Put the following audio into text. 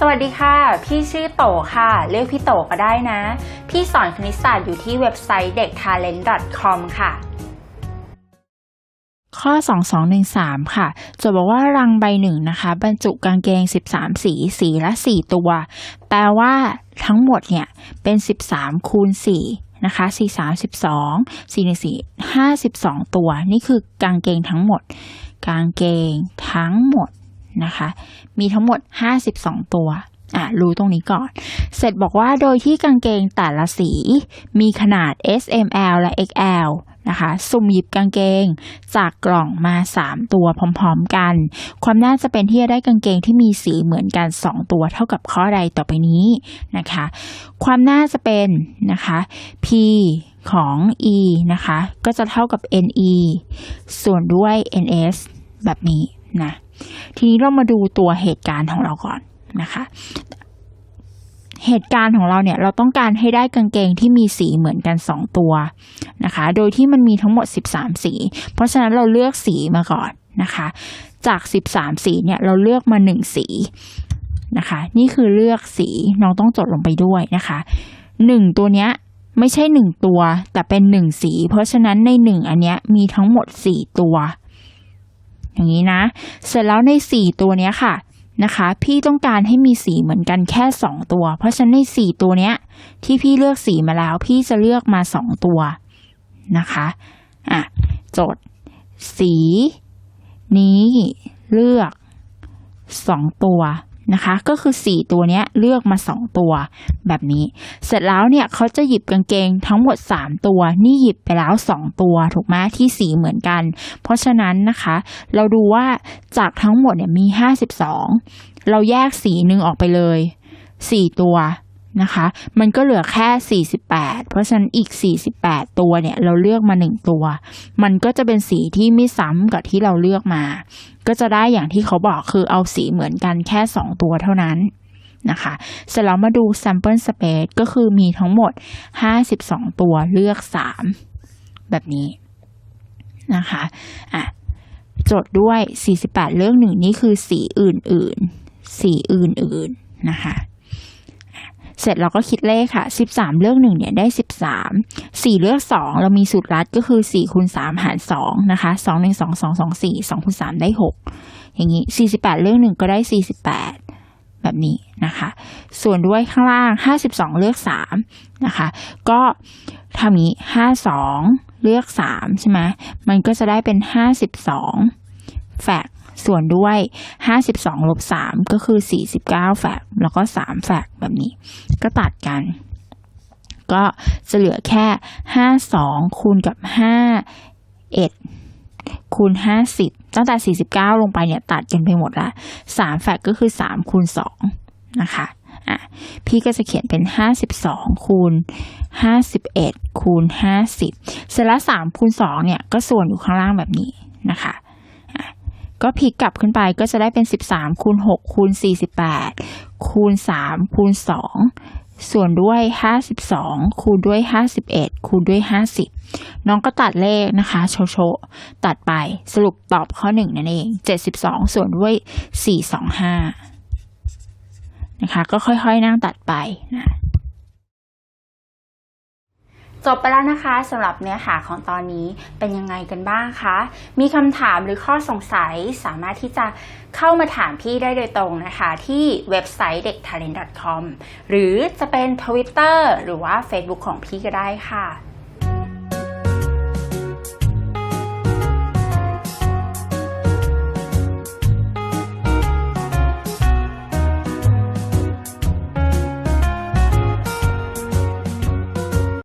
สวัสดีค่ะ พี่ชื่อโตค่ะ เรียกพี่โตก็ได้นะ พี่สอนคณิตศาสตร์อยู่ที่เว็บไซต์เด็ก talent.com ค่ะ ข้อ 2213 ค่ะจะบอกว่ารังใบหนึ่งนะคะ บรรจุกางเกง 13 สี สีละ 4 ตัว แปลว่าทั้งหมดเนี่ยเป็น 13 คูณ 4 นะคะ 4 3 12 4 1 4 52 ตัว นี่คือกางเกงทั้งหมด กางเกงทั้งหมด นะคะ มีทั้งหมด 52 ตัวอะรู้ตรงนี้ก่อน เสร็จบอกว่าโดยที่กางเกงแต่ละสี มีขนาด S M L และ XL นะคะสุ่มหยิบกางเกง จากกล่องมา 3 ตัวพร้อมๆกัน ความน่าจะเป็นที่จะได้กางเกงที่มีสีเหมือนกัน 2 ตัวเท่ากับข้อใดต่อไปนี้นะคะ ความน่าจะเป็นนะคะ P ของ E นะคะ ก็จะเท่ากับ NE ส่วนด้วย NS แบบนี้นะ ทีนี้เรามาดูตัวเหตุการณ์ของเราก่อนนะคะ เหตุการณ์ของเราเนี่ยเราต้องการให้ได้กางเกงที่มีสีเหมือนกัน 2 ตัวนะคะ โดยที่มันมีทั้งหมด 13 สี เพราะฉะนั้นเราเลือกสีมาก่อนนะคะ จาก 13 สีเนี่ยเราเลือกมา 1 สีนะคะ นี่คือเลือกสีน้องต้องจดลงไปด้วยนะคะ 1 ตัวเนี้ยไม่ใช่ 1 ตัวแต่เป็น 1 สี เพราะฉะนั้นใน 1 อันเนี้ยมีทั้งหมด 4 ตัว อย่างนี้นะ เสร็จแล้วใน 4 ตัวเนี้ยค่ะนะคะ พี่ต้องการให้มีสีเหมือนกันแค่ 2 ตัว เพราะฉะนั้นใน 4 ตัวเนี้ยที่พี่เลือกสีมาแล้ว พี่จะเลือกมา 2 ตัวนะคะอะโจทย์สี นี้เลือก 2 ตัว นะคะ ก็คือ 4 ตัวเนี้ยเลือกมา 2 ตัวแบบนี้ เสร็จแล้วเนี่ยเขาจะหยิบกางเกงทั้งหมด 3 ตัว นี่หยิบไปแล้ว 2 ตัวถูกไหมที่สีเหมือนกัน เพราะฉะนั้นนะคะ เราดูว่าจากทั้งหมดเนี่ยมี 52 เราแยกสีหนึ่งออกไปเลย 4 ตัว นะคะ มันก็เหลือแค่ 48 เพราะฉะนั้นอีก 48 ตัวเนี่ยเราเลือกมา 1 ตัว มันก็จะเป็นสีที่ไม่ซ้ำกับที่เราเลือกมา ก็จะได้อย่างที่เขาบอกคือเอาสีเหมือนกันแค่ 2 ตัวเท่านั้นนะคะเสร็จแล้วมาดู sample space ก็คือมีทั้งหมด 52 ตัวเลือก 3 แบบนี้นะคะอะจดด้วย 48เลือกหนึ่งนี่คือสีอื่นๆ สีอื่นๆ นะคะ เสร็จเราก็คิดเลขค่ะ 13 เลือก1เนี่ยได้ 13 4 เลือก 2 เรามีสูตรลัดก็คือ4คูณ3หาร2นะคะ 2 1 2 2 2 4 2คูณ3ได้ 6 อย่างนี้ 48 เลือก 1 ก็ได้ 48 แบบนี้นะคะ ส่วนด้วยข้างล่าง 52 เลือก3นะคะ ก็ทำนี้ 52 เลือก3ใช่ไหมมันก็จะได้เป็น 52แฟก ส่วนด้วย 52ลบ3ก็คือ 49 แฟกแล้วก็ 3 แฟกแบบนี้ ก็ตัดกัน ก็จะเหลือแค่ 52 คูณกับ 51 คูณ 50 ตั้งแต่ 49 ลงไปเนี่ยตัดกันไปหมดละ3แฟกก็คือ 3 คูณ 2 นะคะอะพี่ก็จะเขียนเป็น 52 คูณ 51 คูณ 50 เสร็จแล้ว3คูณ2เนี่ย ก็ส่วนอยู่ข้างล่างแบบนี้นะคะ ก็พลิกกลับขึ้นไปก็จะได้เป็น 13คูณ6คูณ48คูณ3คูณ2 ส่วนด้วย 52 คูณด้วย 51 คูณด้วย 50 น้องก็ตัดเลขนะคะโชว์โชตัดไปสรุปตอบข้อ 1 นั่นเอง 72 ส่วนด้วย 425 นะคะ ก็ค่อยๆนั่งตัดไปนะ จบไปแล้วนะคะสำหรับเนื้อหาของตอนนี้เป็นยังไงกันบ้างคะ มีคำถามหรือข้อสงสัยสามารถที่จะเข้ามาถามพี่ได้โดยตรงนะคะ ที่เว็บไซต์เด็ก talent.com หรือจะเป็น Twitter หรือว่า Facebook ของพี่ก็ได้ค่ะ